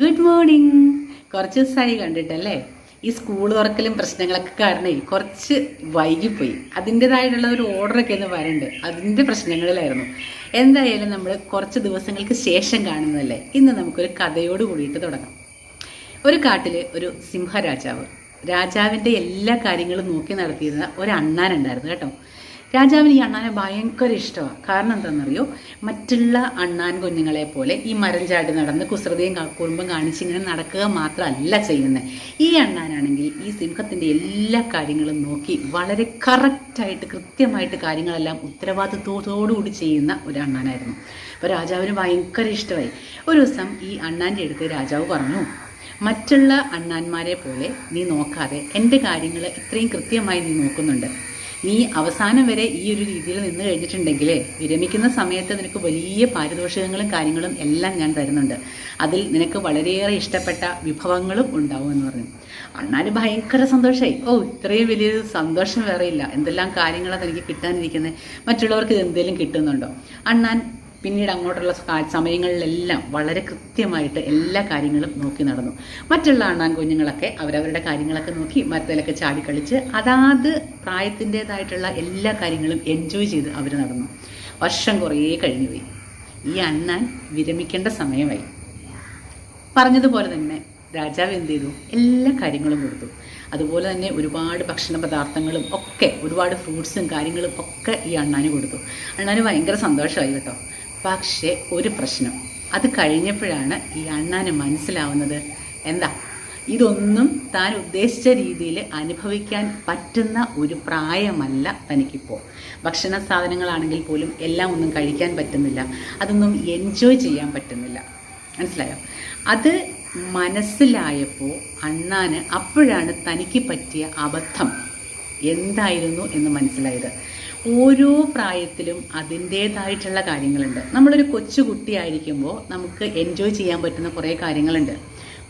Good morning കുറച്ച് ദിവസമായി കണ്ടിട്ടല്ലേ? ഈ സ്കൂൾ തുറക്കലും പ്രശ്നങ്ങളൊക്കെ കാരണേ കുറച്ച് വൈകിപ്പോയി. അതിന്റെതായിട്ടുള്ള ഒരു ഓർഡറൊക്കെ ഒന്ന് വരണ്ട്. അതിന്റെ പ്രശ്നങ്ങളിലായിരുന്നു. എന്തായാലും നമ്മൾ കുറച്ച് ദിവസങ്ങൾക്ക് ശേഷം കാണുന്നതല്ലേ? ഇന്ന് നമുക്കൊരു കഥയോട് കൂടിയിട്ട് തുടങ്ങാം. ഒരു കാട്ടിൽ ഒരു സിംഹരാജാവ്. രാജാവിന്റെ എല്ലാ കാര്യങ്ങളും നോക്കി നടത്തിയിരുന്ന ഒരു അണ്ണാനുണ്ടായിരുന്നു കേട്ടോ. രാജാവിന് ഈ അണ്ണാനെ ഭയങ്കര ഇഷ്ടമാണ്. കാരണം എന്താണെന്നറിയോ? മറ്റുള്ള അണ്ണാൻ കുഞ്ഞുങ്ങളെ പോലെ ഈ മരം ചാടി നടന്ന് കുസൃതിയും കുറുമ്പും കാണിച്ച് ഇങ്ങനെ നടക്കുക മാത്രമല്ല ചെയ്യുന്നത്. ഈ അണ്ണാനാണെങ്കിൽ ഈ സിംഹത്തിന്റെ എല്ലാ കാര്യങ്ങളും നോക്കി വളരെ കറക്റ്റായിട്ട് കൃത്യമായിട്ട് കാര്യങ്ങളെല്ലാം ഉത്തരവാദിത്വത്തോടുകൂടി ചെയ്യുന്ന ഒരു അണ്ണാനായിരുന്നു. അപ്പോൾ രാജാവിന് ഭയങ്കര ഇഷ്ടമായി. ഒരു ദിവസം ഈ അണ്ണാന്റെ അടുത്ത് രാജാവ് പറഞ്ഞു മറ്റുള്ള അണ്ണാന്മാരെ പോലെ നീ നോക്കാതെ എന്റെ കാര്യങ്ങൾ ഇത്രയും കൃത്യമായി നീ നോക്കുന്നുണ്ട്. നീ അവസാനം വരെ ഈ ഒരു രീതിയിൽ നിന്ന് കഴിഞ്ഞിട്ടുണ്ടെങ്കിൽ വിരമിക്കുന്ന സമയത്ത് നിനക്ക് വലിയ പാരിതോഷികങ്ങളും കാര്യങ്ങളും എല്ലാം ഞാൻ തരുന്നുണ്ട്. അതിൽ നിനക്ക് വളരെയേറെ ഇഷ്ടപ്പെട്ട വിഭവങ്ങളും ഉണ്ടാവും എന്ന് പറഞ്ഞു. അണ്ണാന് ഭയങ്കര സന്തോഷമായി ഓ ഇത്രയും വലിയൊരു സന്തോഷം വേറെയില്ല. എന്തെല്ലാം കാര്യങ്ങളാണ് തനിക്ക് കിട്ടാനിരിക്കുന്നത്? മറ്റുള്ളവർക്ക് ഇത് എന്തെങ്കിലും കിട്ടുന്നുണ്ടോ? അണ്ണാൻ പിന്നീട് അങ്ങോട്ടുള്ള സമയങ്ങളിലെല്ലാം വളരെ കൃത്യമായിട്ട് എല്ലാ കാര്യങ്ങളും നോക്കി നടന്നു. മറ്റുള്ള അണ്ണാൻ കുഞ്ഞുങ്ങളൊക്കെ അവരവരുടെ കാര്യങ്ങളൊക്കെ നോക്കി മരത്തിലൊക്കെ ചാടിക്കളിച്ച് അതാത് പ്രായത്തിന്റെതായിട്ടുള്ള എല്ലാ കാര്യങ്ങളും എൻജോയ് ചെയ്ത് അവർ നടന്നു. വർഷം കുറേ കഴിഞ്ഞു കഴിഞ്ഞുപോയി ഈ അണ്ണാൻ വിരമിക്കേണ്ട സമയമായി. പറഞ്ഞതുപോലെ തന്നെ രാജാവ് എന്ത് ചെയ്തു? എല്ലാ കാര്യങ്ങളും കൊടുത്തു. അതുപോലെ തന്നെ ഒരുപാട് ഭക്ഷണ പദാർത്ഥങ്ങളും ഒക്കെ ഒരുപാട് ഫ്രൂട്ട്സും കാര്യങ്ങളും ഒക്കെ ഈ അണ്ണാന് കൊടുത്തു. അണ്ണാന് ഭയങ്കര സന്തോഷമായി കേട്ടോ. പക്ഷേ ഒരു പ്രശ്നം. അത് കഴിഞ്ഞപ്പോഴാണ് ഈ അണ്ണാന് മനസ്സിലാവുന്നത്. എന്താ? ഇതൊന്നും താൻ ഉദ്ദേശിച്ച രീതിയിൽ അനുഭവിക്കാൻ പറ്റുന്ന ഒരു പ്രായമല്ല തനിക്കിപ്പോൾ. ഭക്ഷണ സാധനങ്ങളാണെങ്കിൽ പോലും എല്ലാം ഒന്നും കഴിക്കാൻ പറ്റുന്നില്ല. അതൊന്നും എൻജോയ് ചെയ്യാൻ പറ്റുന്നില്ല. മനസ്സിലായോ? അത് മനസ്സിലായപ്പോൾ അണ്ണാന് അപ്പോഴാണ് തനിക്ക് പറ്റിയ അബദ്ധം എന്തായിരുന്നു എന്ന് മനസ്സിലായത്. ഓരോ പ്രായത്തിലും അതിന്റേതായിട്ടുള്ള കാര്യങ്ങളുണ്ട്. നമ്മളൊരു കൊച്ചു കുട്ടിയായിരിക്കുമ്പോൾ നമുക്ക് എൻജോയ് ചെയ്യാൻ പറ്റുന്ന കുറേ കാര്യങ്ങളുണ്ട്.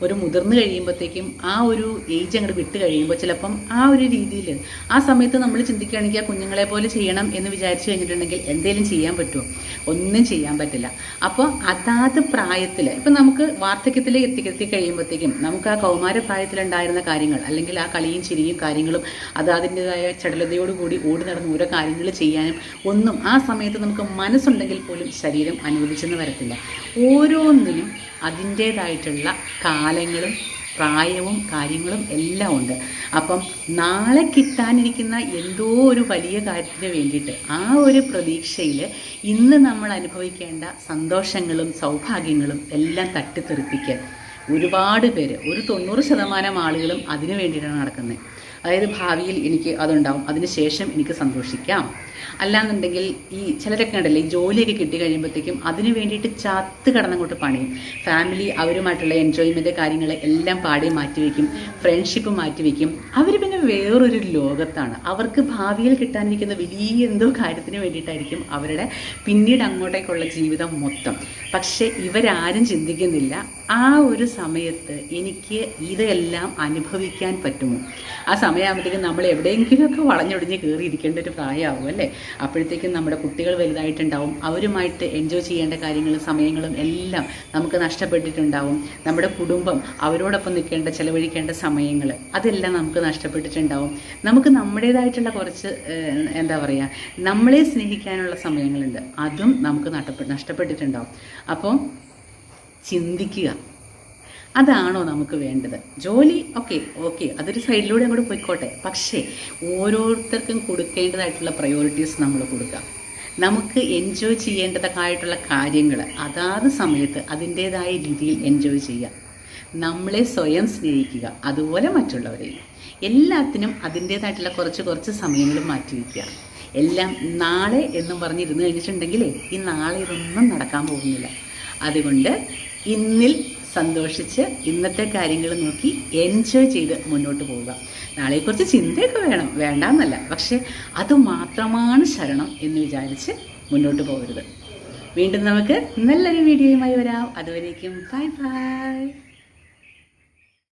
ഒരു മുതിർന്നു കഴിയുമ്പോഴത്തേക്കും ആ ഒരു ഏജ് അങ്ങോട്ട് വിട്ട് കഴിയുമ്പോൾ ചിലപ്പം ആ ഒരു രീതിയിൽ ആ സമയത്ത് നമ്മൾ ചിന്തിക്കുകയാണെങ്കിൽ ആ കുഞ്ഞുങ്ങളെ പോലെ ചെയ്യണം എന്ന് വിചാരിച്ചു കഴിഞ്ഞിട്ടുണ്ടെങ്കിൽ എന്തെങ്കിലും ചെയ്യാൻ പറ്റുമോ ഒന്നും ചെയ്യാൻ പറ്റില്ല. അപ്പോൾ അതാത് പ്രായത്തിൽ ഇപ്പം നമുക്ക് വാർദ്ധക്യത്തിൽ എത്തി എത്തി കഴിയുമ്പോഴത്തേക്കും നമുക്ക് ആ കൗമാര പ്രായത്തിലുണ്ടായിരുന്ന കാര്യങ്ങൾ അല്ലെങ്കിൽ ആ കളിയും ചിരിയും കാര്യങ്ങളും അത് അതിന്റെതായ ചടലതയോടുകൂടി ഓടി നടന്ന് ഓരോ കാര്യങ്ങൾ ചെയ്യാനും ഒന്നും ആ സമയത്ത് നമുക്ക് മനസ്സുണ്ടെങ്കിൽ പോലും ശരീരം അനുവദിച്ചെന്ന് വരത്തില്ല. ഓരോന്നിനും അതിന്റേതായിട്ടുള്ള കാലങ്ങളും പ്രായവും കാര്യങ്ങളും എല്ലാം ഉണ്ട്. അപ്പം നാളെ കിട്ടാനിരിക്കുന്ന എന്തോ ഒരു വലിയ കാര്യത്തിന് വേണ്ടിയിട്ട് ആ ഒരു പ്രതീക്ഷയിൽ ഇന്ന് നമ്മൾ അനുഭവിക്കേണ്ട സന്തോഷങ്ങളും സൗഭാഗ്യങ്ങളും എല്ലാം തട്ടിത്തെറിപ്പിക്കുക. ഒരുപാട് പേര് ഒരു തൊണ്ണൂറ് ശതമാനം ആളുകളും അതിനു വേണ്ടിയിട്ടാണ് നടക്കുന്നത്. അതായത് ഭാവിയിൽ എനിക്ക് അതുണ്ടാവും. അതിനുശേഷം എനിക്ക് സന്തോഷിക്കാം. അല്ലാന്നുണ്ടെങ്കിൽ ഈ ചിലരൊക്കെ ഉണ്ടല്ലേ ഈ ജോലിയൊക്കെ കിട്ടി കഴിയുമ്പോഴത്തേക്കും അതിന് വേണ്ടിയിട്ട് ചത്ത് കിടന്നങ്ങോട്ട് പണിയും. ഫാമിലി അവരുമായിട്ടുള്ള എൻജോയ്മെന്റ് കാര്യങ്ങൾ എല്ലാം പാടി മാറ്റിവെക്കും ഫ്രണ്ട്ഷിപ്പ് മാറ്റിവെക്കും അവർ പിന്നെ വേറൊരു ലോകത്താണ്. അവർക്ക് ഭാവിയിൽ കിട്ടാനിരിക്കുന്ന വലിയ എന്തോ കാര്യത്തിന് വേണ്ടിയിട്ടായിരിക്കും അവരുടെ പിന്നീട് അങ്ങോട്ടേക്കുള്ള ജീവിതം മൊത്തം. പക്ഷേ ഇവരാരും ചിന്തിക്കുന്നില്ല ആ ഒരു സമയത്ത് എനിക്ക് ഇതെല്ലാം അനുഭവിക്കാൻ പറ്റുമോ? ആ സമയമാകുമ്പോഴത്തേക്കും നമ്മൾ എവിടെയെങ്കിലുമൊക്കെ വളഞ്ഞൊടിഞ്ഞ് കയറിയിരിക്കേണ്ട ഒരു പ്രായമാവും അല്ലേ? അപ്പോഴത്തേക്കും നമ്മുടെ കുട്ടികൾ വലുതായിട്ടുണ്ടാവും. അവരുമായിട്ട് എൻജോയ് ചെയ്യേണ്ട കാര്യങ്ങളും സമയങ്ങളും എല്ലാം നമുക്ക് നഷ്ടപ്പെട്ടിട്ടുണ്ടാവും. നമ്മുടെ കുടുംബം അവരോടൊപ്പം നിൽക്കേണ്ട ചിലവഴിക്കേണ്ട സമയങ്ങൾ അതെല്ലാം നമുക്ക് നഷ്ടപ്പെട്ടിട്ടുണ്ടാവും. നമുക്ക് നമ്മുടേതായിട്ടുള്ള കുറച്ച് എന്താ പറയുക നമ്മളെ സ്നേഹിക്കാനുള്ള സമയങ്ങളുണ്ട്. അതും നമുക്ക് നഷ്ടപ്പെട്ടിട്ടുണ്ടാവും. അപ്പോൾ ചിന്തിക്കുക. അതാണോ നമുക്ക് വേണ്ടത്? ജോലി ഓക്കെ ഓക്കെ അതൊരു സൈഡിലൂടെ അങ്ങോട്ട് പോയിക്കോട്ടെ. പക്ഷേ ഓരോരുത്തർക്കും കൊടുക്കേണ്ടതായിട്ടുള്ള പ്രയോറിറ്റീസ് നമ്മൾ കൊടുക്കാം. നമുക്ക് എൻജോയ് ചെയ്യേണ്ടതായിട്ടുള്ള കാര്യങ്ങൾ അതാത് സമയത്ത് അതിന്റേതായ രീതിയിൽ എൻജോയ് ചെയ്യുക. നമ്മളെ സ്വയം സ്നേഹിക്കുക. അതുപോലെ മറ്റുള്ളവരെയും. എല്ലാത്തിനും അതിന്റേതായിട്ടുള്ള കുറച്ച് കുറച്ച് സമയങ്ങൾ മാറ്റിവെക്കുക. എല്ലാം നാളെ എന്നും പറഞ്ഞിരുന്നു കഴിഞ്ഞിട്ടുണ്ടെങ്കിലേ ഈ നാളെ ഇതൊന്നും നടക്കാൻ പോകുന്നില്ല. അതുകൊണ്ട് ഇന്നിൽ സന്തോഷിച്ച് ഇന്നത്തെ കാര്യങ്ങൾ നോക്കി എൻജോയ് ചെയ്ത് മുന്നോട്ട് പോവുക. നാളെക്കുറിച്ച് ചിന്തയൊക്കെ വേണം. വേണ്ടാന്നല്ല. പക്ഷേ അത് മാത്രമാണ് ശരണം എന്ന് വിചാരിച്ച് മുന്നോട്ട് പോകരുത്. വീണ്ടും നമുക്ക് നല്ലൊരു വീഡിയോയുമായി വരാം. അതുവരേക്കും ബൈ ബൈ